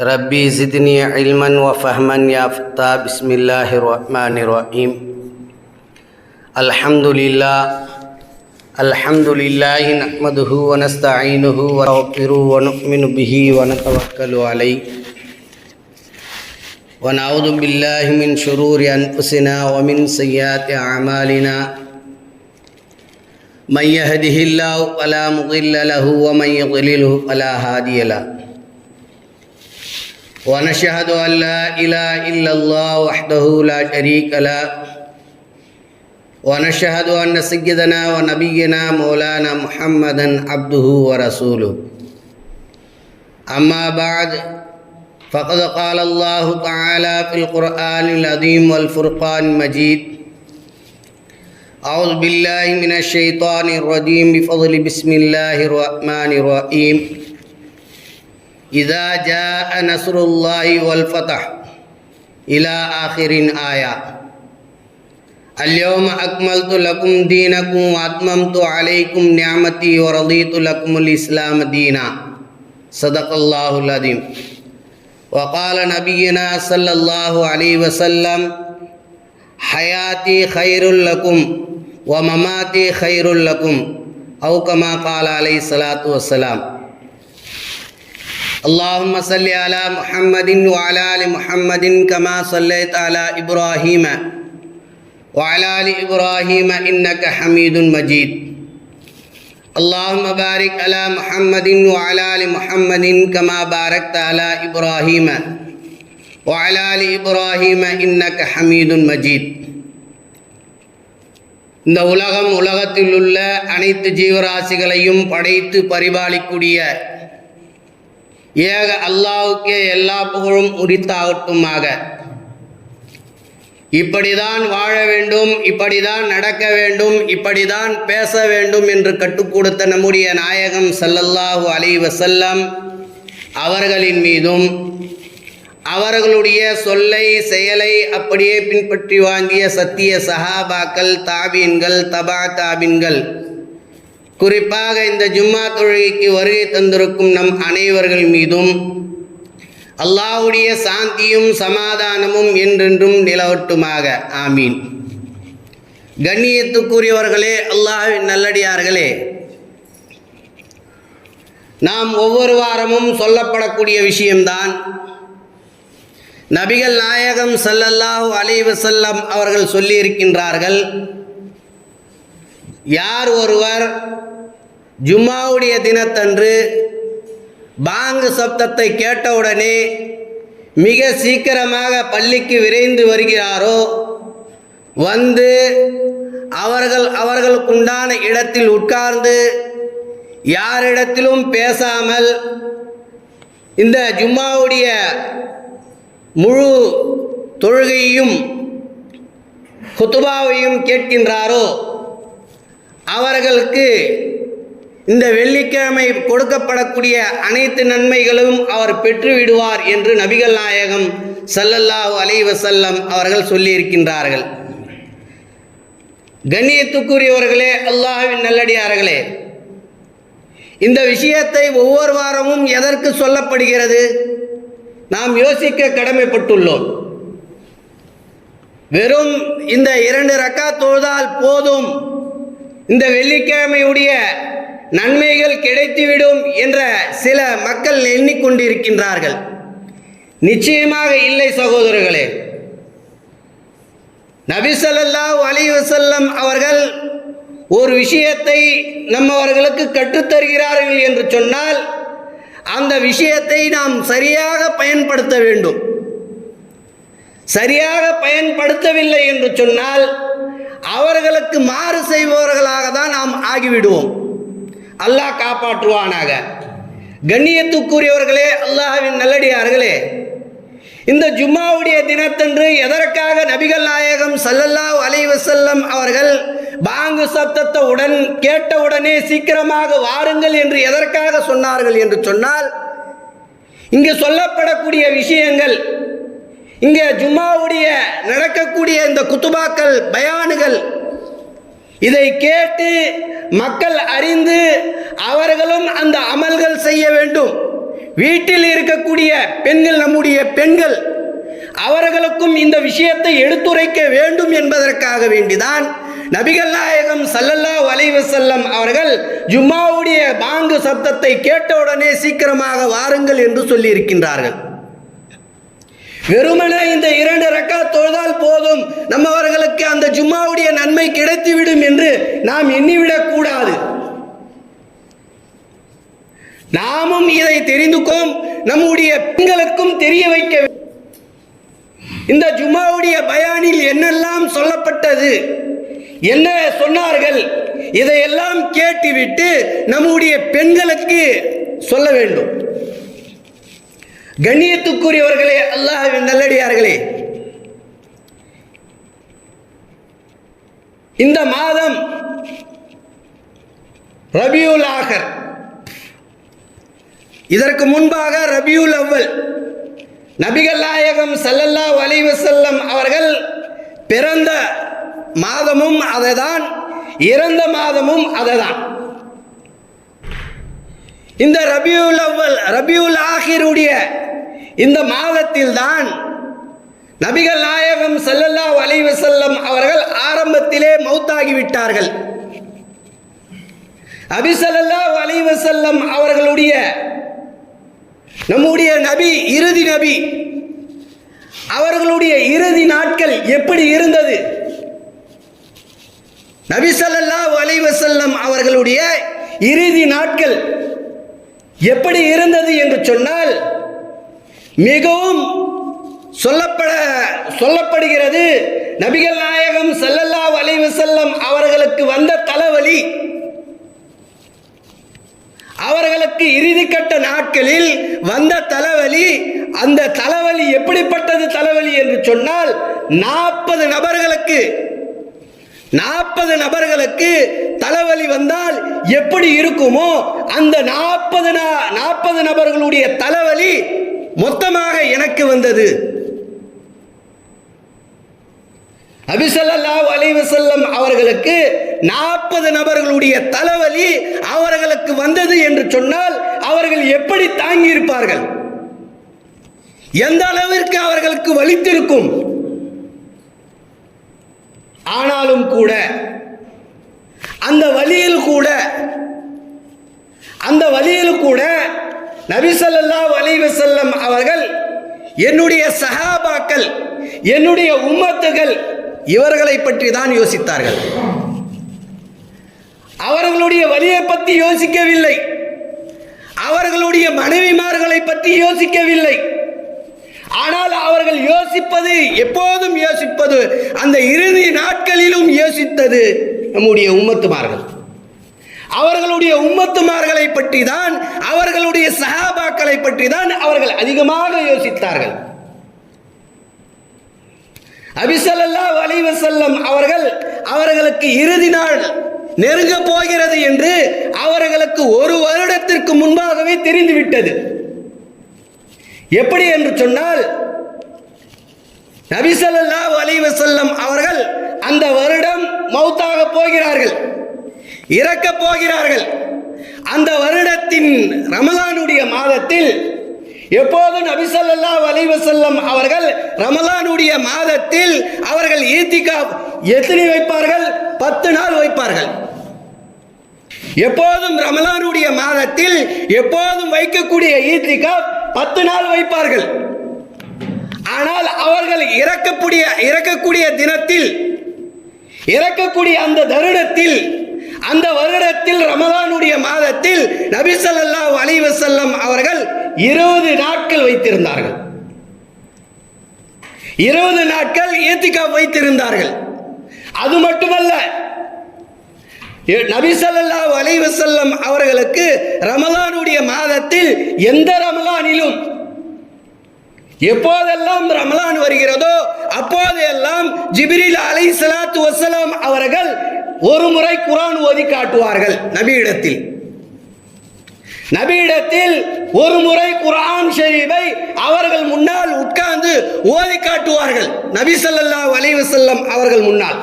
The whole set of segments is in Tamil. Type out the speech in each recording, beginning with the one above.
ربي زدني علما وفهما يا فتى بسم الله الرحمن الرحيم. الحمد لله الحمد لله نحمده ونستعينه ونغفره ونؤمن به ونتوكل عليه. ونعوذ بالله من شرور أنفسنا ومن سيئات أعمالنا. من يهده الله فلا مضل له ومن يضلله فلا هادي له. ونشهد أن لا إله إلا الله وحده لا شريك له. ونشهد أن سيدنا ونبينا مولانا محمدا عبده ورسوله. أما بعد فقد قال الله تعالى في القرآن العظيم والفرقان المجيد أعوذ بالله من الشيطان الرجيم بفضل بسم الله الرحمن الرحيم. إذا جاء نصر الله والفتح إلى آخر آية. اليوم أكملت لكم دينكم وأتممت عليكم نعمتي ورضيت لكم الإسلام دينا. صدق الله العظيم. وقال نبينا صلى الله عليه وسلم حياتي خير لكم ومماتي خير لكم. أو كما قال عليه الصلاة والسلام. اللهم صل على محمد وعلى ال محمد كما صليت على ابراهيم وعلى ال ابراهيم انك حميد مجيد اللهم بارك على محمد وعلى ال محمد كما باركت على ابراهيم وعلى ال ابراهيم انك حميد مجيد இந்த உலகம் உலகத்தில் உள்ள அனைத்து ஜீவராசிகளையும் படைத்து பரிபாலிக்கூடிய ஏக அல்லாவுக்கே எல்லா புகழும் உரித்தாகட்டுமாக. இப்படிதான் வாழ வேண்டும் இப்படிதான் நடக்க வேண்டும் இப்படிதான் பேச வேண்டும் என்று கற்றுக் கொடுத்த நம்முடைய நாயகம் சல்லல்லாஹு அலை வசல்லம் அவர்களின் மீதும் அவர்களுடைய சொல்லை செயலை அப்படியே பின்பற்றி வாங்கிய சத்திய சஹாபாக்கள் தாபீன்கள் தபா தாபீன்கள் குறிப்பாக இந்த ஜும்மா தொழுகைக்கு வருகை தந்திருக்கும் நம் அனைவர்கள் மீதும் அல்லாஹுடைய சாந்தியும் சமாதானமும் என்றென்றும் நிலவட்டுமாக. ஆமீன். கண்ணியத்துக்குரியவர்களே அல்லாஹின் நல்லடியார்களே நாம் ஒவ்வொரு வாரமும் சொல்லப்படக்கூடிய விஷயம்தான். நபிகள் நாயகம் சல்லல்லாஹு அலைவசல்லம் அவர்கள் சொல்லியிருக்கின்றார்கள் யார் ஒருவர் ஜும்மாவுடைய தினத்தன்று பாங்கு சப்தத்தை கேட்டவுடனே மிக சீக்கிரமாக பள்ளிக்கு விரைந்து வருகிறாரோ? வந்து அவர்கள் அவர்களுக்குண்டான இடத்தில் உட்கார்ந்து யாரிடத்திலும் பேசாமல் இந்த ஜும்மாவுடைய முழு தொழுகையும் குத்துபாவையும் கேட்கின்றாரோ? அவர்களுக்கு இந்த வெள்ளிக்கிழமை கொடுக்கப்படக்கூடிய அனைத்து நன்மைகளும் அவர் பெற்று விடுவார் என்று நபிகள் நாயகம் சல்லல்லாஹு அலை வசல்லம் அவர்கள் சொல்லியிருக்கின்றார்கள். கண்ணியத்துக்குரியவர்களே அல்லாஹின் நல்லடியார்களே இந்த விஷயத்தை ஒவ்வொரு வாரமும் எதற்கு சொல்லப்படுகிறது? நாம் யோசிக்க கடமைப்பட்டுள்ளோம். வெறும் இந்த இரண்டு ரக்கா தொழுதால் போதும். இந்த வெள்ளிக்கிழமையுடைய நன்மைகள் கிடைத்துவிடும் என்ற சில மக்கள் எண்ணிக்கொண்டிருக்கின்றார்கள். நிச்சயமாக இல்லை சகோதரர்களே. நபிசல்லா அலி வசல்லம் அவர்கள் ஒரு விஷயத்தை நம்மவர்களுக்கு கற்றுத்தருகிறார்கள் என்று சொன்னால் அந்த விஷயத்தை நாம் சரியாக பயன்படுத்த வேண்டும். சரியாக பயன்படுத்தவில்லை என்று சொன்னால் அவர்களுக்கு மாறு செய்பவர்களாக தான் நாம் ஆகிவிடுவோம். அல்லாஹ் காப்பாற்றுவானாக. கண்ணியத்துக்குரியவர்களே அல்லாஹவின் நல்லடியார்களே இந்த ஜும்மாவுடைய தினத்தன்று எதற்காக நபிகள் நாயகம் சல்லல்லாஹ் அலைவசல்லம் அவர்கள் பாங்கு சத்தத்தவுடன் கேட்டவுடனே சீக்கிரமாக வாருங்கள் என்று எதற்காக சொன்னார்கள் என்று சொன்னால் இங்கு சொல்லப்படக்கூடிய விஷயங்கள் இங்கே ஜும்மாவுடைய நடக்கக்கூடிய இந்த குத்துபாக்கள் பயானுகள் இதை கேட்டு மக்கள் அறிந்து அவர்களும் அந்த அமல்கள் செய்ய வேண்டும். வீட்டில் இருக்கக்கூடிய பெண்கள் நம்முடைய பெண்கள் அவர்களுக்கும் இந்த விஷயத்தை எடுத்துரைக்க வேண்டும் என்பதற்காக வேண்டிதான் நபிகள் நாயகம் சல்லல்லா வலைவசல்லம் அவர்கள் ஜும்மாவுடைய பாங்கு சப்தத்தை கேட்டவுடனே சீக்கிரமாக வாருங்கள் என்று சொல்லியிருக்கின்றார்கள். வெறுமனே இந்த இரண்டு ரக்கா தொழுதால் போதும். நம்மவர்களுக்கு அந்த ஜும்மாவுடைய நன்மை கிடைத்துவிடும் நாம் எண்ணிவிடக் கூடாது நாமும் இதை தெரிந்துக்கும். நம்முடைய பெண்களுக்கும் தெரிய வைக்க வேண்டும். இந்த ஜுமாவுடைய பயானில் என்னெல்லாம் சொல்லப்பட்டது? என்ன சொன்னார்கள்? இதையெல்லாம் கேட்டுவிட்டு நம்முடைய பெண்களுக்கு சொல்ல வேண்டும். கண்ணியத்துக்குரியவர்களே அல்லாஹ் நல்லடியார்களே இந்த மாதம் ரபியுல் ஆகர். இதற்கு முன்பாக ரபியுல் அவ்வல் நபிகள் நாயகம் சல்லல்லா அலிவசல்லம் அவர்கள் பிறந்த மாதமும் அதை தான் இறந்த மாதமும் அதை தான் இந்த ரபியுல் அவ்வல் ரபியுல் ஆகிருடைய இந்த மாதத்தில் தான் நபிகள் நாயகம் செல்லல்லா அலைஹி செல்லம் அவர்கள் ஆரம்பத்திலே மௌத்தாகி விட்டார்கள் அபி செல்லம் அவர்களுடைய நம்முடைய நபி இறுதி நபி அவர்களுடைய இறுதி நாட்கள் எப்படி இருந்தது? நபிசல்லா ஸல்லல்லாஹு செல்லம் அவர்களுடைய இறுதி நாட்கள் எப்படி இருந்தது என்று சொன்னால் மிகவும் சொல்லப்பட சொல்லப்படுகிறது. நபிகள் நாயகம் செல்லல்லா அலைஹி செல்லம் அவர்களுக்கு வந்த தலைவலி அவர்களுக்கு இறுதிக்கட்ட நாட்களில் வந்த தலைவலி அந்த தலைவலி எப்படிப்பட்டது தலைவலி என்று சொன்னால் நாற்பது நபர்களுக்கு நாற்பது நபர்களுக்கு தலைவலி வந்தால் எப்படி இருக்குமோ அந்த நாற்பது நாற்பது நபர்களுடைய தலைவலி மொத்தமாக எனக்கு வந்தது. அபிசல்லாஹு அலைவசல்லம் அவர்களுக்கு நாற்பது நபர்களுடைய தலைவலி அவர்களுக்கு வந்தது என்று சொன்னால் அவர்கள் எப்படி தாங்கி இருப்பார்கள் எந்த அளவிற்கு அவர்களுக்கு வலித்திருக்கும்? ஆனாலும் கூட அந்த வழியில் கூட அந்த வழியில் கூட நபிசல்லா அலைவசல்லம் அவர்கள் என்னுடைய சகாபாக்கள் என்னுடைய உம்மத்துகள் இவர்களை பற்றி தான் யோசித்தார்கள். அவர்களுடைய வழியை பற்றி யோசிக்கவில்லை. அவர்களுடைய மனைவிமார்களை பற்றி யோசிக்கவில்லை. ஆனால் அவர்கள் யோசிப்பது எப்போதும் யோசிப்பது அந்த இறுதி நாட்களிலும் யோசித்தது நம்முடைய உம்மத்துமார்கள். அவர்களுடைய உம்மத்துமார்களை பற்றி தான் அவர்களுடைய சஹாபாக்களை பற்றி தான் அவர்கள் அதிகமாக யோசித்தார்கள். அபிசல்லா வலிவ செல்லம் அவர்கள் அவர்களுக்கு இறுதி நாள் நெருங்க போகிறது என்று அவர்களுக்கு ஒரு வருடத்திற்கு முன்பாகவே தெரிந்துவிட்டது. எப்படி என்று சொன்னால் நபிசல்லா வலிவ செல்லம் அவர்கள் அந்த வருடம் மௌத்தாக போகிறார்கள் இறக்க போகிறார்கள். அந்த வருடத்தின் ரமலானுடைய மாதத்தில் எப்போதும் நபிசல்லா அலைஹி வஸல்லம் அவர்கள் ரமலானுடைய மாதத்தில் அவர்கள் ஈத்திகா எத்தனை வைப்பார்கள்? பத்து நாள் வைப்பார்கள். எப்போதும் ரமலானுடைய மாதத்தில் எப்போதும் வைக்கக்கூடிய ஈத்திகா பத்து நாள் வைப்பார்கள். ஆனால் அவர்கள் இறக்கக்கூடிய இறக்கக்கூடிய தினத்தில் இறக்கக்கூடிய அந்த தருணத்தில் அந்த வருடத்தில் ரமலானுடைய மாதத்தில் நபிசல்லா அலைவசல்லம் அவர்கள் இருபது நாட்கள் வைத்திருந்தார்கள். இருபது நாட்கள் ஏத்திக்கா வைத்திருந்தார்கள். அது மட்டுமல்ல நபிசல்லா அலைவசல்லம் அவர்களுக்கு ரமலானுடைய மாதத்தில் எந்த ரமலானிலும் எப்போதெல்லாம் ரமலான் வருகிறதோ அப்போதெல்லாம் ஜிபிரில் அலை சலாத்து வசலாம் அவர்கள் ஒரு முறை குரான் ஓதி காட்டுவார்கள் நபியிடத்தில். நபியிடத்தில் ஒரு முறை குரான் ஷரீஃபை அவர்கள் முன்னால் உட்கார்ந்து ஓதி காட்டுவார்கள். நபி ஸல்லல்லாஹு வலைவு செல்லம் அவர்கள் முன்னால்.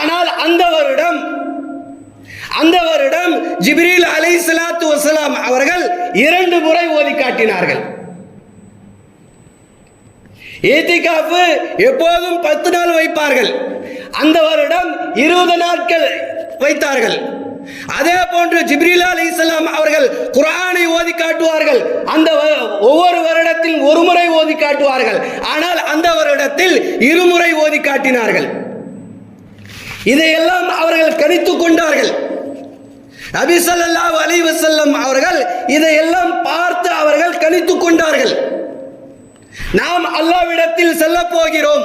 ஆனால் அந்த வருடம் அந்த வருடம் ஜிப்ரீல் அலை சலாத்து வசலாம் அவர்கள் இரண்டு முறை ஓதி காட்டினார்கள். ஏத்திகாப்பு எப்போதும் பத்து நாள் வைப்பார்கள். அந்த வருடம் இருபது நாட்கள் வைத்தார்கள். அதே போன்று ஜிப்ரிலா அலி இஸ்லாம் அவர்கள் குரானை ஓதி காட்டுவார்கள். அந்த வ- ஒவ்வொரு வருடத்தில் ஒரு முறை ஓதி காட்டுவார்கள். ஆனால் அந்த வருடத்தில் இருமுறை ஓதி காட்டினார்கள். இதையெல்லாம் அவர்கள் கணித்துக் கொண்டார்கள். நபி ஸல்லல்லாஹு அலி வசல்லம் அவர்கள் இதையெல்லாம் பார்த்து அவர்கள் கணித்துக் கொண்டார்கள். நாம் அல்லாவிடத்தில் செல்ல போகிறோம்.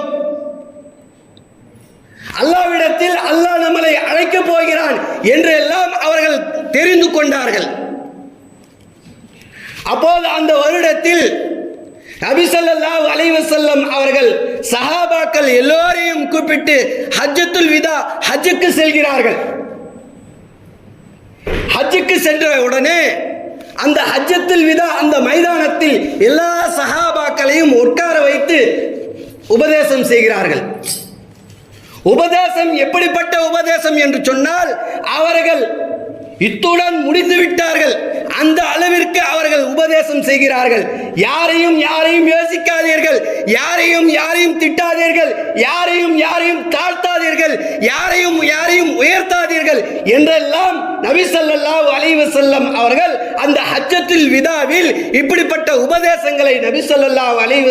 அல்லாவிடத்தில் அல்லாஹ் நம்மளை அழைக்கப் போகிறான் என்று எல்லாம் அவர்கள் தெரிந்து கொண்டார்கள். அப்போது அந்த வருடத்தில் நபி ஸல்லல்லாஹு அலைஹி அவர்கள் சஹாபாக்கள் எல்லோரையும் கூப்பிட்டு ஹஜ்ஜத்துல் விதா ஹஜ்ஜுக்கு செல்கிறார்கள். ஹஜ்ஜுக்கு சென்ற உடனே அந்த ஹஜ்ஜத்தில் விதா அந்த மைதானத்தில் எல்லா சஹாபாக்களையும் உட்கார வைத்து உபதேசம் செய்கிறார்கள். உபதேசம் எப்படிப்பட்ட உபதேசம் என்று சொன்னால் அவர்கள் இத்துடன் முடிந்து விட்டார்கள். அந்த அளவிற்கு அவர்கள் உபதேசம் செய்கிறார்கள். யாரையும் யாரையும் யோசிக்காதீர்கள். யாரையும் யாரையும் திட்டாதீர்கள். யாரையும் யாரையும் தாழ்த்தாதீர்கள். யாரையும் யாரையும் உயர்த்தாதீர்கள். என்றெல்லாம் நபி ஸல்லல்லாஹு அலைஹி அவர்கள் அந்த ஹஜ்ஜத்தில் விதாவில் இப்படிப்பட்ட உபதேசங்களை நபி ஸல்லல்லாஹு அலைஹி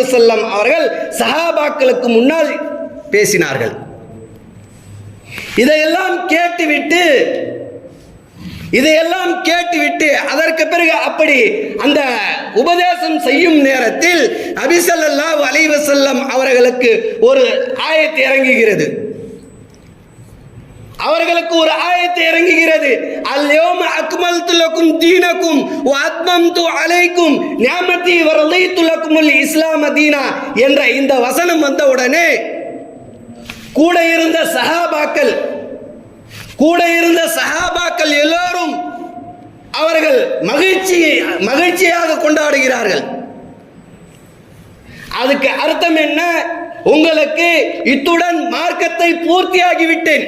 அவர்கள் சஹாபாக்களுக்கு முன்னால் பேசினார்கள். இதையெல்லாம் கேட்டுவிட்டு இதையெல்லாம் கேட்டுவிட்டு அதற்கு பிறகு அப்படி அந்த உபதேசம் செய்யும் நேரத்தில் அபிசல்லா ஸல்லல்லாஹு அலைஹி அவர்களுக்கு ஒரு ஆயத்து இறங்குகிறது. அவர்களுக்கு ஒரு ஆயத்து இறங்குகிறது. அல்யோம அக்மல் துலக்கும் தீனக்கும் ஆத்மம் து அலைக்கும் நியாமதி வரலை துலக்கும் இஸ்லாம தீனா என்ற இந்த வசனம் வந்த உடனே கூட இருந்த சஹாபாக்கள் கூட இருந்த சஹாபாக்கள் எல்லாரும் அவர்கள் மகிழ்ச்சியை மகிழ்ச்சியாக கொண்டாடுகிறார்கள். அதுக்கு அர்த்தம் என்ன? உங்களுக்கு இத்துடன் மார்க்கத்தை பூர்த்தியாகிவிட்டேன்.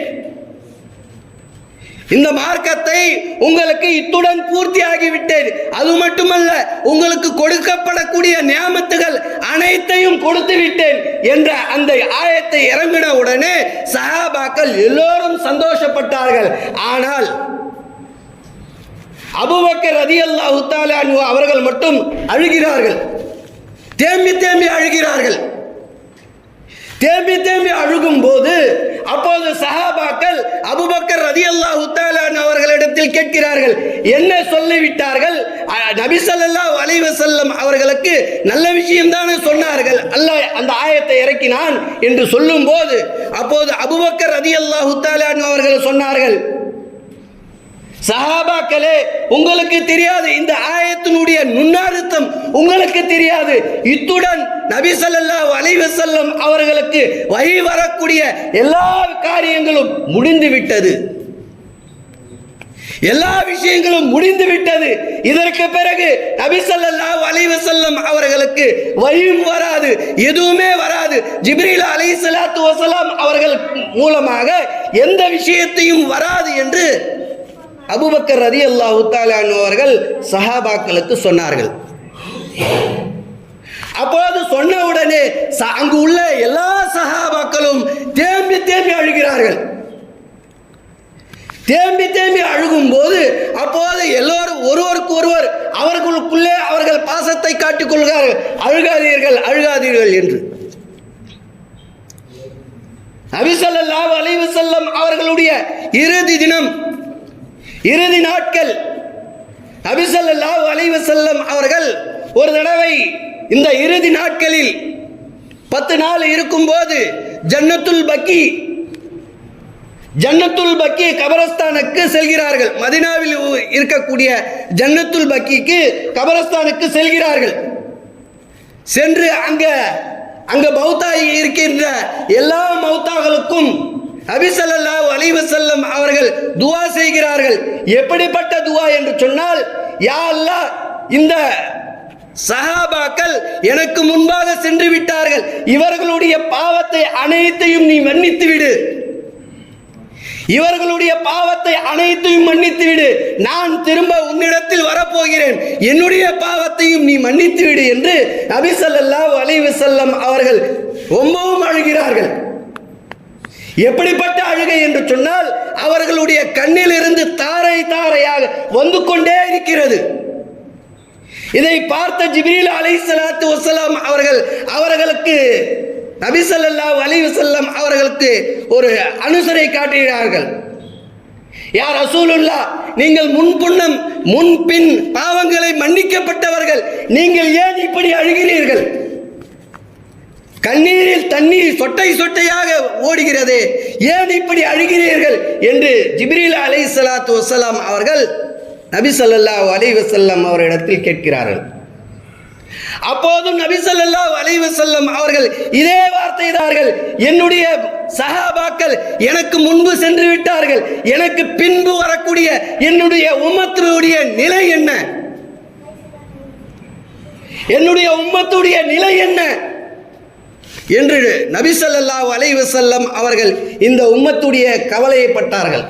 இந்த மார்க்கத்தை உங்களுக்கு இத்துடன் பூர்த்தியாகிவிட்டேன். அது மட்டுமல்ல உங்களுக்கு கொடுக்கப்படக்கூடிய நியமத்துகள் அனைத்தையும் கொடுத்து விட்டேன் என்ற அந்த ஆயத்தை இறங்கின உடனே சஹாபாக்கள் எல்லோரும் சந்தோஷப்பட்டார்கள். ஆனால் அபுபக்கர் ரதி அல்லாஹு அவர்கள் மட்டும் அழுகிறார்கள். தேம்பி தேம்பி அழுகிறார்கள். தேம்பி தேம்பி அழுகும் போது அப்போது சஹாபாக்கள் அபுபக்கர் ரதியல்லாஹு தஆலா உத்தாலான் அவர்களிடத்தில் கேட்கிறார்கள் என்ன சொல்லிவிட்டார்கள்? நபிசல்லா நபி ஸல்லல்லாஹு அவர்களுக்கு நல்ல விஷயம் தானே சொன்னார்கள். அல்லாஹ் அந்த ஆயத்தை இறக்கினான் என்று சொல்லும்போது அப்போது அபுபக்கர் ரதியல்லாஹு தஆலா உத்தாலான் அவர்கள் சொன்னார்கள் சஹாபாக்களே உங்களுக்கு தெரியாது இந்த ஆயத்தினுடைய நுண்ணார்த்தம் உங்களுக்கு தெரியாது. இத்துடன் நபி ஸல்லல்லாஹு அலைவசல்லம் அவர்களுக்கு வழி வரக்கூடிய எல்லா காரியங்களும் முடிந்து விட்டது. எல்லா விஷயங்களும் முடிந்து விட்டது. இதற்கு பிறகு நபிசல்லா அலைவசல்லம் அவர்களுக்கு வழியும் வராது எதுவுமே வராது. ஜிப்ரீல் அலையீசலாத்து வசலாம் அவர்கள் மூலமாக எந்த விஷயத்தையும் வராது என்று அபுபக்கர் ரதி அல்லாஹு அவர்கள் சஹாபாக்களுக்கு சொன்னார்கள். அப்போது சொன்ன உடனே அங்கு உள்ள எல்லா சஹாபாக்களும் தேம்பி தேம்பி அழுகிறார்கள். தேம்பி தேம்பி அழுகும் போது அப்போது எல்லோரும் ஒருவருக்கு ஒருவர் அவர்களுக்குள்ளே அவர்கள் பாசத்தை காட்டிக் கொள்கிறார்கள். அழுகாதீர்கள் அழுகாதீர்கள் என்று. நபிசல்லாஹு அலைஹி வஸல்லம் அவர்களுடைய இறுதி தினம் இறுதி நாட்கள் நபிசல்லாஹு அலைஹி வஸல்லம் அவர்கள் ஒரு தடவை இந்த இறுதி நாட்களில் பத்து நாள் இருக்கும்போது ஜன்னத்துல் பக்கி ஜன்னத்துல் பக்கி கபரஸ்தானுக்கு செல்கிறார்கள். மதினாவில் உ- இருக்கக்கூடிய ஜன்னத்துல் பக்கிக்கு கபரஸ்தானுக்கு செல்கிறார்கள். சென்று அங்க அங்க மௌத்தாகி இருக்கின்ற எல்லா மௌத்தாக்களுக்கும் நபி ஸல்லல்லாஹு செல்லம் அவர்கள் துவா செய்கிறார்கள். எப்படிப்பட்ட துவா என்று சொன்னால் யா அல்லா இந்த சஹாபாக்கள் எனக்கு முன்பாக சென்று விட்டார்கள். இவர்களுடைய பாவத்தை அனைத்தையும் நீ மன்னித்து விடு. இவர்களுடைய பாவத்தை அனைத்தையும் மன்னித்து விடு. நான் திரும்ப உன்னிடத்தில் வரப்போகிறேன். என்னுடைய பாவத்தையும் நீ மன்னித்து விடு என்று நபி ஸல்லல்லாஹு அலைவசல்லம் அவர்கள் ரொம்பவும் அழுகிறார்கள். எப்படிப்பட்ட அழுகை என்று சொன்னால் அவர்களுடைய கண்ணில் இருந்து தாரை தாரையாக வந்து கொண்டே இருக்கிறது. இதை பார்த்த ஜிப்ரீல் அலை சலாத்து வசலாம் அவர்கள் அவர்களுக்கு நபிசல்லா அலி அலைஹி அவர்களுக்கு ஒரு அனுசரை காட்டுகிறார்கள் யார் அசூலுல்லா நீங்கள் முன்புண்ணம் முன்பின் பாவங்களை மன்னிக்கப்பட்டவர்கள் நீங்கள் ஏன் இப்படி அழுகிறீர்கள்? கண்ணீரில் தண்ணீர் சொட்டை சொட்டையாக ஓடுகிறது. ஏன் இப்படி அழுகிறீர்கள்? என்று ஜிப்ரீல் அலை சலாத்து வசலாம் அவர்கள் நபி ஸல்லல்லாஹு அலைஹி வஸல்லம் அவரிடத்தில் கேட்கிறார்கள். அப்போதும் நபி ஸல்லல்லாஹு அலைஹி வசல்லம் அவர்கள் இதே வார்த்தை தார்கள் என்னுடைய சஹாபாக்கள் எனக்கு முன்பு சென்று விட்டார்கள். எனக்கு பின்பு வரக்கூடிய என்னுடைய உம்மத்தினுடைய நிலை என்ன? என்னுடைய உம்மத்துடைய நிலை என்ன? என்று நபிசல்லா அலைவசல்லம் அவர்கள் இந்த உம்மத்துடைய கவலையைப்பட்டார்கள்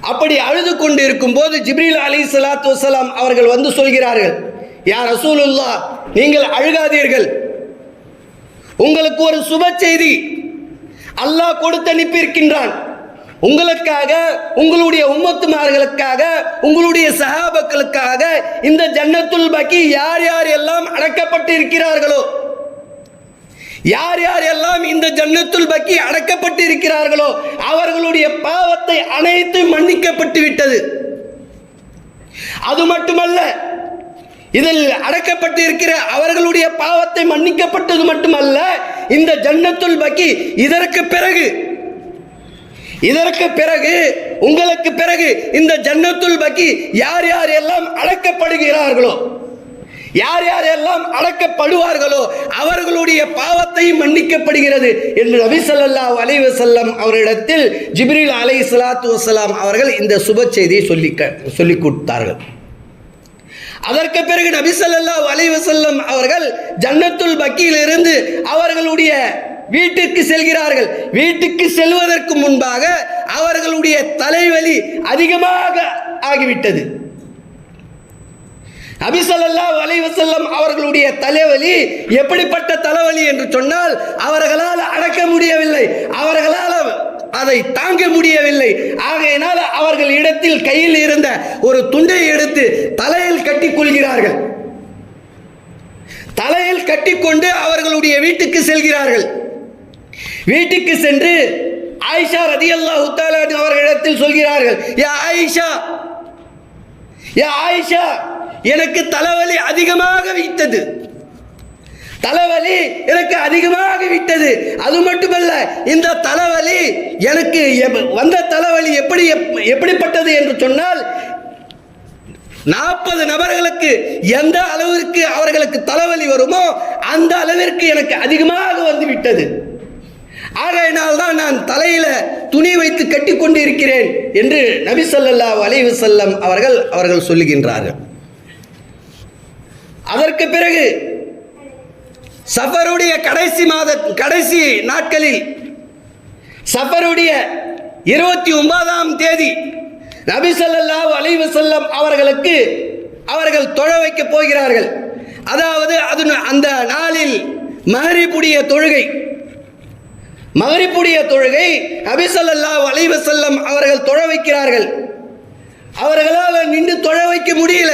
அப்படி அழுது கொண்டு இருக்கும்போது ஜிப்ரீல் அலி சலாத்து வசலாம் அவர்கள் வந்து சொல்கிறார்கள் யார் ரசூலுல்லா நீங்கள் அழுகாதீர்கள். உங்களுக்கு ஒரு சுப செய்தி அல்லாஹ் கொடுத்து அனுப்பியிருக்கின்றான். உங்களுக்காக உங்களுடைய உம்மத்துமார்களுக்காக உங்களுடைய சகாபக்களுக்காக இந்த ஜன்னத்துல் பக்கி யார் யார் எல்லாம் அடக்கப்பட்டு இருக்கிறார்களோ யார் யார் எல்லாம் இந்த ஜன்னத்துள் பக்கி அடக்கப்பட்டு இருக்கிறார்களோ அவர்களுடைய பாவத்தை அனைத்து மன்னிக்கப்பட்டு விட்டது. அது மட்டுமல்ல இதில் அடக்கப்பட்டு இருக்கிற அவர்களுடைய பாவத்தை மன்னிக்கப்பட்டது மட்டுமல்ல இந்த ஜன்னத்துள் பக்கி இதற்கு பிறகு இதற்கு பிறகு உங்களுக்கு பிறகு இந்த ஜன்னத்துள் பக்கி யார் யார் எல்லாம் அடக்கப்படுகிறார்களோ யார் யார் எல்லாம் அடக்கப்படுவார்களோ அவர்களுடைய பாவத்தையும் மன்னிக்கப்படுகிறது என்று நபி ஸல்லல்லாஹு அலைஹி வஸல்லம் அவரிடத்தில் ஜிப்ரீல் அலை சலாத்து வசலாம் அவர்கள் இந்த சுப செய்தியை சொல்லி சொல்லி கொடுத்தார்கள். அதற்கு பிறகு நபி ஸல்லல்லாஹு அலைஹி வஸல்லம் அவர்கள் ஜன்னத்துல் பக்கியிலிருந்து அவர்களுடைய வீட்டுக்கு செல்கிறார்கள். வீட்டுக்கு செல்வதற்கு முன்பாக அவர்களுடைய தலைவலி அதிகமாக ஆகிவிட்டது. அபிசல்லா வலைவசல்லம் அவர்களுடைய தலைவலி எப்படிப்பட்ட தலைவலி என்று சொன்னால் அவர்களால் அடக்க முடியவில்லை. அவர்களால் அதை தாங்க முடியவில்லை. ஆகையினால் அவர்கள் இடத்தில் கையில் இருந்த ஒரு துண்டை எடுத்து தலையில் கட்டிக் கொள்கிறார்கள். தலையில் கட்டிக்கொண்டு அவர்களுடைய வீட்டுக்கு செல்கிறார்கள். வீட்டுக்கு சென்று ஆயிஷா ரதியல்லாஹு தஆலா அவர்களிடத்தில் சொல்கிறார்கள் யா ஆயிஷா! யா ஆயிஷா! எனக்கு தலைவலி அதிகமாக வைத்தது தலைவலி எனக்கு அதிகமாக விட்டது. அது மட்டுமல்ல இந்த தலைவலி எனக்கு வந்த தலைவலி எப்படி எப்படிப்பட்டது என்று சொன்னால் நாற்பது நபர்களுக்கு எந்த அளவிற்கு அவர்களுக்கு தலைவலி வருமோ அந்த அளவிற்கு எனக்கு அதிகமாக வந்து விட்டது. ஆகையினால் தான் நான் தலையில துணி வைத்து கட்டிக்கொண்டு இருக்கிறேன் என்று நபி சொல்லல்லா அலைஹி செல்லம் அவர்கள் அவர்கள் சொல்லுகின்றார்கள். அதற்கு பிறகு சஃபருடைய கடைசி மாத கடைசி நாட்களில் சஃபருடைய இருபத்தி ஒன்பதாம் தேதி நபிசல்லா அலைவு செல்லம் அவர்களுக்கு அவர்கள் தொழ வைக்க போகிறார்கள். அதாவது அது அந்த நாளில் மகரிப்புடைய தொழுகை. மகரிப்புடைய தொழுகை நபிசல்லா அலைவு செல்லம் அவர்கள் தொழ வைக்கிறார்கள். அவர்களால் நின்று தொழ வைக்க முடியல.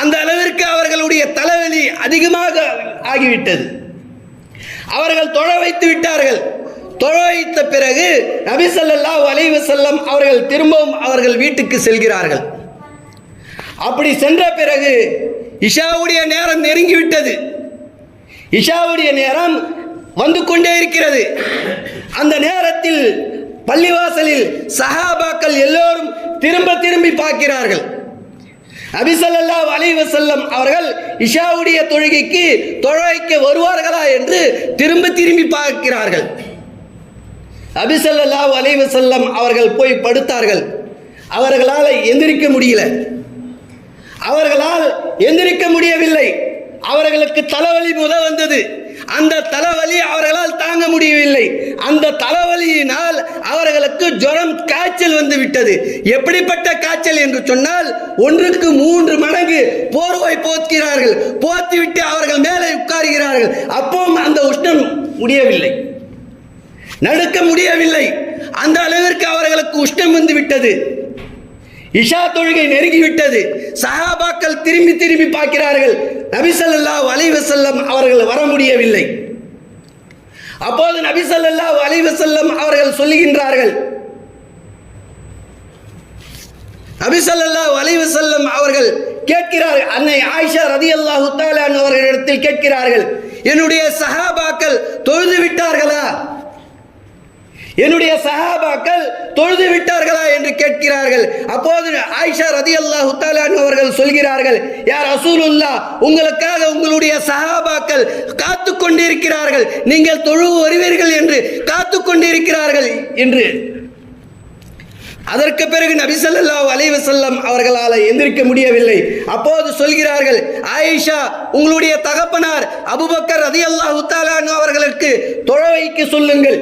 அந்த அளவிற்கு அவர்களுடைய தலைவலி அதிகமாக ஆகிவிட்டது. அவர்கள் தொழ வைத்து விட்டார்கள். தொழ வைத்த பிறகு நபி வலைவு செல்லம் அவர்கள் திரும்பவும் அவர்கள் வீட்டுக்கு செல்கிறார்கள். அப்படி சென்ற பிறகு இஷாவுடைய நேரம் நெருங்கிவிட்டது. இஷாவுடைய நேரம் வந்து கொண்டே இருக்கிறது. அந்த நேரத்தில் பள்ளிவாசலில் சஹாபாக்கள் எல்லோரும் திரும்ப திரும்பி பார்க்கிறார்கள். நபி ஸல்லல்லாஹு செல்லம் அவர்கள் இஷாவுடைய தொழுகைக்கு தொழைக்க வருவார்களா என்று திரும்ப திரும்பி பார்க்கிறார்கள். நபி ஸல்லல்லாஹு செல்லம் அவர்கள் போய் படுத்தார்கள். அவர்களால் எந்திரிக்க முடியல. அவர்களால் எந்திரிக்க முடியவில்லை. அவர்களுக்கு தலைவலி முத வந்தது. அந்த தலைவலி அவர்களால் தாங்க முடியவில்லை. அந்த தலைவலியினால் அவர்களுக்கு ஜுரம் காய்ச்சல் வந்து விட்டது. எப்படிப்பட்ட காய்ச்சல் என்று சொன்னால் ஒன்றுக்கு மூன்று மடங்கு போர்வை போர்க்கிறார்கள். போர்த்திவிட்டு அவர்கள் மேலே உட்காருகிறார்கள். அப்பவும் அந்த உஷ்ணம் முடியவில்லை. நடுக்க முடியவில்லை. அந்த அளவிற்கு அவர்களுக்கு உஷ்ணம் வந்து விட்டது. இஷா தொழுகை நெருங்கிவிட்டது. சஹாபாக்கள் திரும்பி திரும்பி பார்க்கிறார்கள். நபிசல்லா ஸல்லல்லாஹு அவர்கள் வர முடியவில்லை. அப்போது நபிசல்லா ஸல்லல்லாஹு அவர்கள் சொல்லுகின்றார்கள். நபிசல்லா வலைவசல்லம் அவர்கள் கேட்கிறார்கள் அன்னை ஆயிஷா ரதியல்லாஹு தஆலா அவர்களிடத்தில் கேட்கிறார்கள். என்னுடைய சஹாபாக்கள் தொழுது விட்டார்களா? என்னுடைய சஹாபாக்கள் தொழுது விட்டார்களா என்று கேட்கிறார்கள். அப்போது ஆயிஷா ரதி அல்லாஹு அவர்கள் சொல்கிறார்கள் யார் அசூலுல்லா உங்களுக்காக உங்களுடைய சஹாபாக்கள் காத்து கொண்டிருக்கிறார்கள். நீங்கள் தொழு வருவீர்கள் என்று காத்து கொண்டிருக்கிறார்கள் என்று. அதற்கு பிறகு நபிசல்லா அலைவசல்லம் அவர்களால் எந்திரிக்க முடியவில்லை. அப்போது சொல்கிறார்கள் ஆயிஷா உங்களுடைய தகப்பனார் அபுபக்கர் ரதி அல்லாஹு அவர்களுக்கு தொழ வைக்க சொல்லுங்கள்.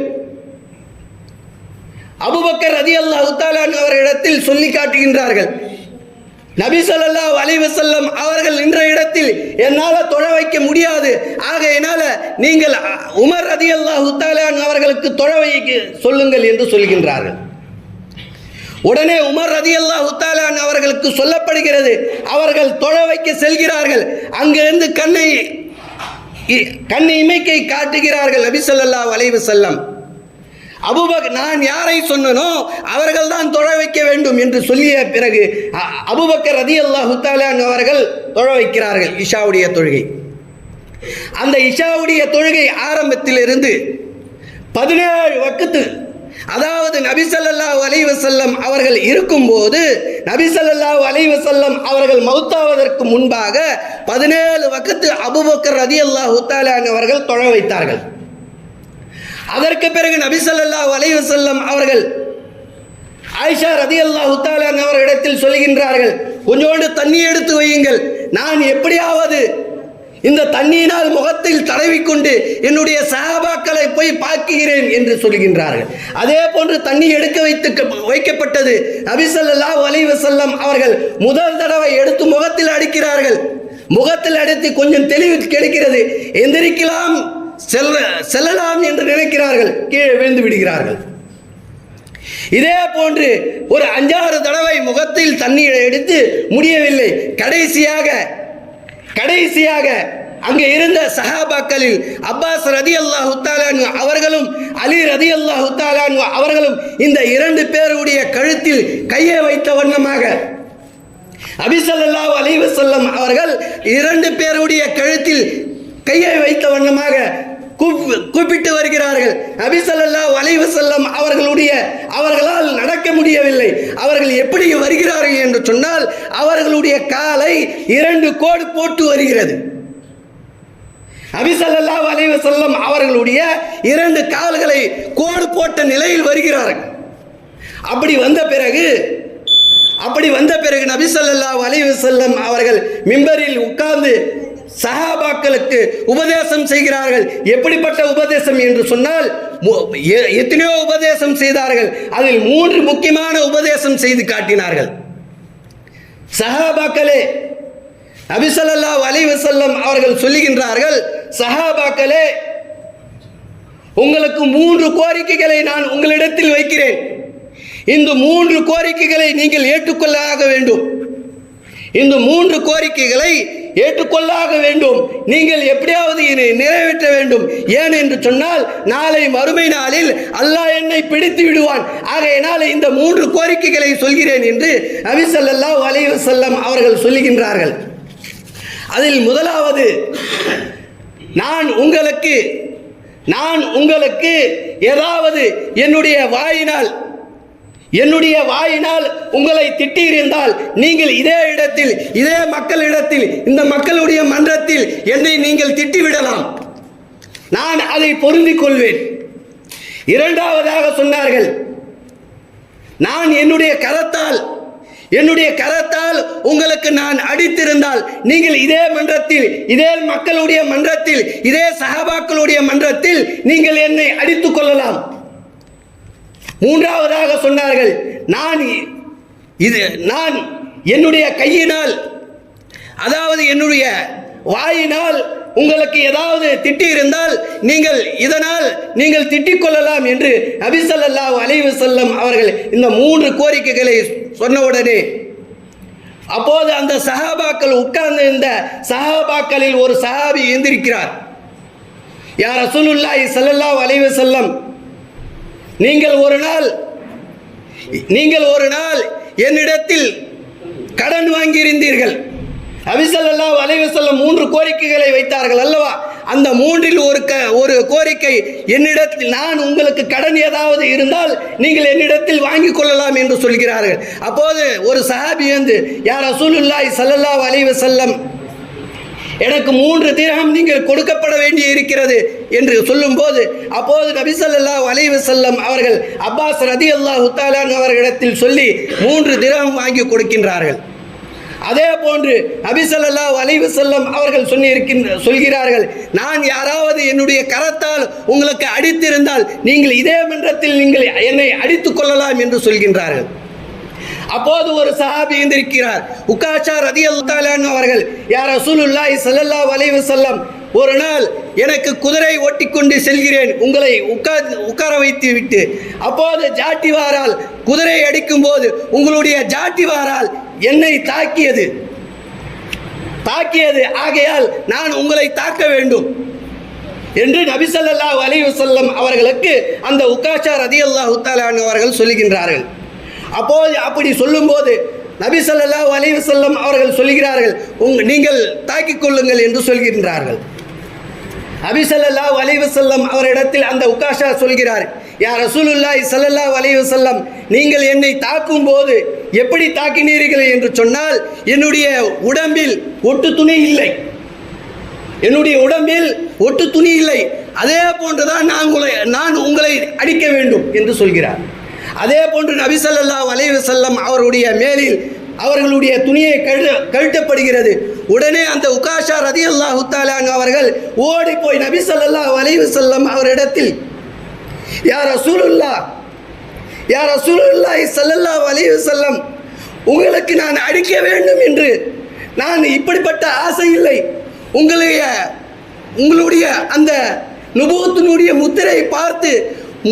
அபுபக்கர் ரதி அல்லாஹ் இடத்தில் சொல்லி காட்டுகின்றார்கள். நபி ஸல்லல்லாஹு அலைவசல்லம் அவர்கள் நின்ற இடத்தில் என்னால் தொழ வைக்க முடியாது. ஆகையினால நீங்கள் உமர் ரதி தாலான் அவர்களுக்கு தொழ வைக்க சொல்லுங்கள் என்று சொல்கின்றார்கள். உடனே உமர் ரதி அல்லாஹ் அவர்களுக்கு சொல்லப்படுகிறது அவர்கள் தொழ வைக்க செல்கிறார்கள். அங்கிருந்து கண்ணை இ- கண் இமைக்கை காட்டுகிறார்கள் நபி ஸல்லல்லாஹு செல்லம் செல்லம் அபுபக் நான் யாரை சொன்னனோ அவர்கள் தான் தொழ வைக்க வேண்டும் என்று சொல்லிய பிறகு அ- அபூபக்கர் ரதி அல்லாஹு அவர்கள் தொழ வைக்கிறார்கள் இஷாவுடைய தொழுகை. அந்த இஷாவுடைய தொழுகை ஆரம்பத்திலிருந்து பதினேழு வக்கத்து அதாவது நபிசல்லாஹ் அலைவசல்லம் அவர்கள் இருக்கும்போது நபிசல்லாஹ் அலைவசல்லம் அவர்கள் மௌத்தாவதற்கு முன்பாக பதினேழு வக்கத்து அபூபக்கர் ரதியல்லாஹு தஆலா அவர்கள் தொழ வைத்தார்கள். அதற்கு பிறகு நபி ஸல்லல்லாஹு அலைஹி அவர்கள் ஆயிஷா ரதியல்லாஹு தஆலா அவர்களிடத்தில் சொல்கின்றார்கள் கொஞ்சோண்டு தண்ணி எடுத்து வையுங்கள். நான் எப்படியாவது இந்த தண்ணியினால் முகத்தில் தடவிக்கொண்டு என்னுடைய சகாபாக்களை போய் பார்க்கிறேன் என்று சொல்கின்றார்கள். அதே போன்று தண்ணி எடுக்க வைத்து வைக்கப்பட்டது நபிசல்லா ஸல்லல்லாஹு செல்லம் அவர்கள் முதல் தடவை எடுத்து முகத்தில் அடிக்கிறார்கள். முகத்தில் அடித்து கொஞ்சம் தெளிவு கிடைக்கிறது. எந்திரிக்கலாம். செல்ல செல்லலாம் என்று நினைக்கிறார்கள். கீழே விழுந்து விடுகிறார்கள். இதே போன்று ஒரு அஞ்சாறு தடவை முகத்தில் தண்ணீரை எடுத்து முடியவில்லை. கடைசியாக கடைசியாக அங்கே இருந்த சஹாபாக்களில் அப்பாஸ் ரதி அல்லாஹு அவர்களும் அலி ரதி அல்லாஹு அவர்களும் இந்த இரண்டு பேருடைய கழுத்தில் கையை வைத்த வண்ணமாக. அபிசல்லாஹு அலிவசல்லம் அவர்கள் இரண்டு பேருடைய கழுத்தில் கையை வைத்த வண்ணமாக கூப்பிட்டு வருகிறார்கள். அபிசல்லா வளைவு செல்லம் அவர்களுடைய அவர்களால் நடக்க முடியவில்லை. அவர்கள் எப்படி வருகிறார்கள் என்று சொன்னால் அவர்களுடைய காலை இரண்டு கோடு போட்டு வருகிறது. அபிசல்லா வளைவு செல்லம் அவர்களுடைய இரண்டு கால்களை கோடு போட்ட நிலையில் வருகிறார்கள். அப்படி வந்த பிறகு அப்படி வந்த பிறகு நபிசல்லா வளைவு செல்லம் அவர்கள் மிம்பரில் உட்கார்ந்து சஹாபாக்களுக்கு உபதேசம் செய்கிறார்கள். எப்படிப்பட்ட உபதேசம் என்று சொன்னால் எத்தனையோ உபதேசம் செய்தார்கள். அதில் மூன்று முக்கியமான உபதேசம் செய்து காட்டினார்கள். சஹாபாக்களே நபி அலைவசல்லம் அவர்கள் சொல்லுகின்றார்கள் சஹாபாக்களே உங்களுக்கு மூன்று கோரிக்கைகளை நான் உங்களிடத்தில் வைக்கிறேன். இந்த மூன்று கோரிக்கைகளை நீங்கள் ஏற்றுக்கொள்ளாக வேண்டும். இந்த மூன்று கோரிக்கைகளை ஏற்றுக்கொள்ளாக வேண்டும். நீங்கள் எப்படியாவது இதை நிறைவேற்ற வேண்டும். ஏன் என்று சொன்னால் நாளை மறுமை நாளில் அல்லாஹ் என்னை பிடித்து விடுவான். ஆகையினால் இந்த மூன்று கோரிக்கைகளை சொல்கிறேன் என்று நபி ஸல்லல்லாஹு செல்லம் அவர்கள் சொல்லுகின்றார்கள். அதில் முதலாவது நான் உங்களுக்கு நான் உங்களுக்கு ஏதாவது என்னுடைய வாயினால் என்னுடைய வாயினால் உங்களை திட்டியிருந்தால் நீங்கள் இதே இடத்தில் இதே மக்களிடத்தில் இந்த மக்களுடைய மன்றத்தில் என்னை நீங்கள் திட்டிவிடலாம். நான் அதை பொருந்திக் கொள்வேன். இரண்டாவதாக சொன்னார்கள் நான் என்னுடைய கரத்தால் என்னுடைய கரத்தால் உங்களுக்கு நான் அடித்திருந்தால் நீங்கள் இதே மன்றத்தில் இதே மக்களுடைய மன்றத்தில் இதே சகபாக்களுடைய மன்றத்தில் நீங்கள் என்னை அடித்துக் கொள்ளலாம். மூன்றாவதாக சொன்னார்கள் நான் இது நான் என்னுடைய கையினால் அதாவது என்னுடைய வாயினால் உங்களுக்கு ஏதாவது திட்டி இருந்தால் நீங்கள் இதனால் நீங்கள் திட்டிக் கொள்ளலாம் என்று நபிசல்லாஹு அலைவு செல்லம் அவர்கள் இந்த மூன்று கோரிக்கைகளை சொன்னவுடனே அப்போது அந்த சஹாபாக்கள் உட்கார்ந்து இருந்த சஹாபாக்களில் ஒரு சஹாபி எந்திருக்கிறார் யார் ரசூலுல்லாஹி ஸல்லல்லாஹு அலைவு செல்லம் நீங்கள் ஒரு நாள் நீங்கள் ஒரு நாள் என்னிடத்தில் கடன் வாங்கியிருந்தீர்கள். அவிசல்லல்லா வலைவு செல்ல மூன்று கோரிக்கைகளை வைத்தார்கள் அல்லவா? அந்த மூன்றில் ஒரு க ஒரு கோரிக்கை என்னிடத்தில் நான் உங்களுக்கு கடன் ஏதாவது இருந்தால் நீங்கள் என்னிடத்தில் வாங்கிக் கொள்ளலாம் என்று சொல்கிறார்கள். அப்போது ஒரு சஹாபி வந்து யார் அசூலுல்லாய் சல்லல்லா அலைஹி செல்லம் எனக்கு மூன்று திரகம் நீங்கள் கொடுக்கப்பட வேண்டி இருக்கிறது என்று சொல்லும்போது அப்போது நபிசல்லா அலைவு செல்லம் அவர்கள் அப்பாஸ் ரதி அல்லாஹ் அவர்களிடத்தில் சொல்லி மூன்று திரகம் வாங்கி கொடுக்கின்றார்கள். அதே போன்று நபிசல்லாஹ் அலைவு செல்லம் அவர்கள் சொல்லியிருக்கின்ற சொல்கிறார்கள் நான் யாராவது என்னுடைய கரத்தால் உங்களுக்கு அடித்திருந்தால் நீங்கள் இதே மன்றத்தில் நீங்கள் என்னை அடித்துக் கொள்ளலாம் என்று சொல்கின்றார்கள். அப்போது ஒரு சஹாபி இருந்திருக்கிறார் உக்காஷா ரதி அல்லான் அவர்கள் யார் ரசூலுல்லாஹி சல்லல்லா வலைவு செல்லம் ஒரு நாள் எனக்கு குதிரை ஓட்டிக்கொண்டு செல்கிறேன். உங்களை உட்கார் உட்கார வைத்து விட்டு. அப்போது ஜாட்டிவாரால் குதிரை அடிக்கும் போது உங்களுடைய ஜாட்டிவாரால் என்னை தாக்கியது. தாக்கியது. ஆகையால் நான் உங்களை தாக்க வேண்டும். என்று நபிசல்லாஹ் அலி வசல்லம் அவர்களுக்கு அந்த உக்காஷா ரதி அல்லாஹு அவர்கள் சொல்லுகின்றார்கள். அப்போது அப்படி சொல்லும்போது நபி சொல்லல்லா அலைஹி செல்லம் அவர்கள் சொல்கிறார்கள் உங் நீங்கள் தாக்கிக் கொள்ளுங்கள் என்று சொல்கின்றார்கள். நபி ஸல்லல்லாஹு செல்லம் அவரிடத்தில் அந்த உக்காஷா சொல்கிறார் யார் ரசூலுல்லாய் சல்லல்லா அலைஹி செல்லம் நீங்கள் என்னை தாக்கும் போது எப்படி தாக்கினீர்கள் என்று சொன்னால் என்னுடைய உடம்பில் ஒட்டு துணி இல்லை. என்னுடைய உடம்பில் ஒட்டு துணி இல்லை. அதே போன்றுதான் நான் உங்களை நான் உங்களை அடிக்க வேண்டும் என்று சொல்கிறார். அதே போன்று நபிசல்லா ஸல்லல்லாஹு செல்லம் அவருடைய மேலில் அவர்களுடைய துணியை கழு கழட்டப்படுகிறது. உடனே அந்த உகாஷா ரதி அல்லாஹு அவர்கள் ஓடி போய் நபி ஸல்லல்லாஹு அவரிடத்தில் யார் ரசூலுல்லா யார் ரசூலுல்லாஹி ஸல்லல்லாஹு அலைஹி செல்லம் உங்களுக்கு நான் அடிக்க வேண்டும் என்று நான் இப்படிப்பட்ட ஆசை இல்லை. உங்களுடைய உங்களுடைய அந்த நுபுவத்தினுடைய முத்திரை பார்த்து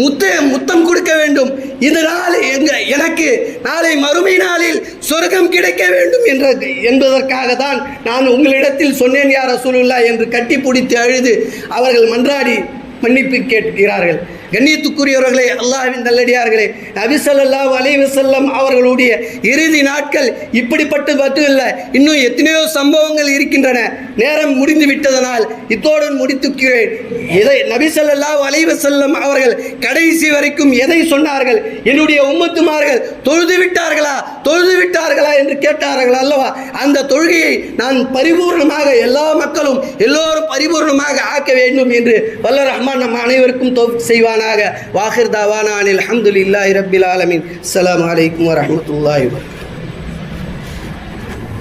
முத்து முத்தம் கொடுக்க வேண்டும். இதனால் எங்க எனக்கு நாளை மறுமை நாளில் சொர்க்கம் கிடைக்க வேண்டும் என்ற என்பதற்காக தான் நான் உங்களிடத்தில் சொன்னேன் யார் ரசூலுல்லா என்று கட்டி பிடித்து அழுது அவர்கள் மன்றாடி மன்னிப்பு கேட்கிறார்கள். கண்ணியத்துக்குரியவர்களே அல்லாஹின் நல்லடியார்களே நபிசல்லா அலைவசல்லம் அவர்களுடைய இறுதி நாட்கள் இப்படிப்பட்டு மட்டும் இல்லை இன்னும் எத்தனையோ சம்பவங்கள் இருக்கின்றன. நேரம் முடிந்து விட்டதனால் இத்தோடு முடித்துக்கிறேன். எதை நபிசல்லா அலைவசல்லம் அவர்கள் கடைசி வரைக்கும் எதை சொன்னார்கள்? என்னுடைய உம்மத்துமார்கள் தொழுது விட்டார்களா? தொழுது விட்டார்களா என்று கேட்டார்கள் அல்லவா? அந்த தொழுகையை நான் பரிபூர்ணமாக எல்லா மக்களும் எல்லோரும் பரிபூர்ணமாக ஆக்க வேண்டும் என்று வல்ல ரஹ்மான் நம் அனைவருக்கும் செய்வான் செய்வானாக வாஹிர் தாவானா அனில் அல்ஹம்துலில்லாஹி ரப்பில் ஆலமீன். அஸ்ஸலாமு அலைக்கும்